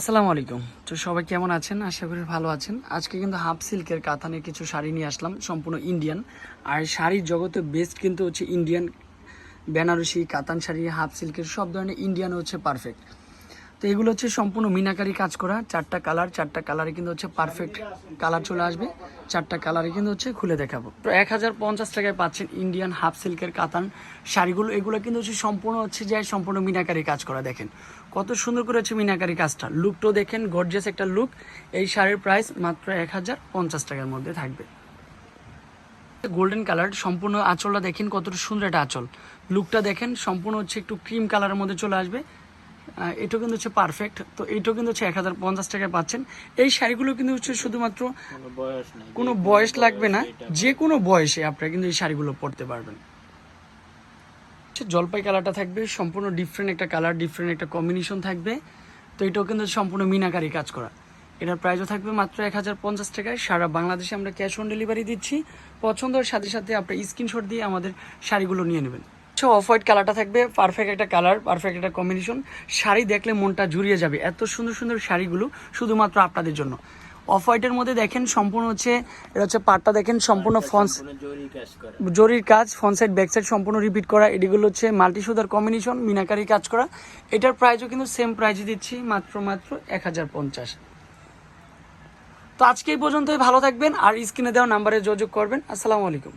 আসসালামু আলাইকুম। তো সবাই কেমন আছেন? আশা করি ভালো আছেন। আজকে কিন্তু হাফ সিল্কের কাতানে কিছু শাড়ি নিয়ে আসলাম, সম্পূর্ণ ইন্ডিয়ান। আর শাড়ির জগতে বেস্ট কিন্তু হচ্ছে ইন্ডিয়ান, বেনারসি, কাতান শাড়ি, হাফ সিল্কের সব ধরনের ইন্ডিয়ান হচ্ছে পারফেক্ট তো এগুলো হচ্ছে সম্পূর্ণ মিনাকারি কাজ করা। চারটা কালার, চারটা কালারে কিন্তু হচ্ছে পারফেক্ট কালার চলে আসবে। চারটা কালারে কিন্তু হচ্ছে খুলে দেখাবো। তো এক হাজার পঞ্চাশ টাকায় পাচ্ছেন ইন্ডিয়ান হাফ সিল্কের কাতান শাড়িগুলো। এগুলো কিন্তু হচ্ছে সম্পূর্ণ হচ্ছে যে সম্পূর্ণ মিনাকারি কাজ করা, দেখেন। কত সুন্দর করে হচ্ছে মিনাকারি কাজটা। লুকটাও দেখেন গর্জিয়াস একটা লুক এই শাড়ির প্রাইস মাত্র এক হাজার পঞ্চাশ টাকার মধ্যে থাকবে। গোল্ডেন কালার সম্পূর্ণ আঁচলটা দেখেন কতটা সুন্দর একটা আঁচল। লুকটা দেখেন, সম্পূর্ণ হচ্ছে একটু ক্রিম কালারের মধ্যে চলে আসবে। এটাও কিন্তু হচ্ছে পারফেক্ট তো এইটাও কিন্তু হচ্ছে এক হাজার পঞ্চাশ টাকায় পাচ্ছেন। এই শাড়িগুলো কিন্তু হচ্ছে শুধুমাত্র কোনো বয়স লাগবে না যে কোনো বয়সে আপনারা কিন্তু এই শাড়িগুলো পরতে পারবেন। জলপাই কালারটা থাকবে সম্পূর্ণ ডিফারেন্ট একটা কালার ডিফারেন্ট একটা কম্বিনেশন থাকবে। তো এটাও কিন্তু সম্পূর্ণ মিনাকারি কাজ করা। এটার প্রাইসও থাকবে মাত্র এক হাজার পঞ্চাশ টাকায়। সারা বাংলাদেশে আমরা ক্যাশ অন ডেলিভারি দিচ্ছি। পছন্দের সাথে সাথে আপনি স্ক্রিনশট দিয়ে আমাদের শাড়িগুলো নিয়ে নেবেন। আচ্ছা অফ হোয়াইট কালারটা থাকবে পারফেক্ট একটা কালার পারফেক্ট একটা কম্বিনেশন শাড়ি দেখলে মনটা জুড়িয়ে যাবে। এত সুন্দর সুন্দর শাড়িগুলো শুধুমাত্র আপনাদের জন্য। অফ হোয়াইটের মধ্যে দেখেন সম্পূর্ণ হচ্ছে এটা হচ্ছে পাটটা দেখেন সম্পূর্ণ ফন্স জরির কাজ ফ্রন্ট সাইড ব্যাক সাইড সম্পূর্ণ রিপিট করা। এটিগুলো হচ্ছে মাল্টি সুদার কম্বিনেশন মিনাকারি কাজ করা। এটার প্রাইসও কিন্তু সেম প্রাইজে দিচ্ছি মাত্র মাত্র এক হাজার পঞ্চাশ। তো আজকে এই পর্যন্তই ভালো থাকবেন। আর স্ক্রিনে দেওয়া নাম্বারে যোগাযোগ করবেন। আসসালামু আলাইকুম।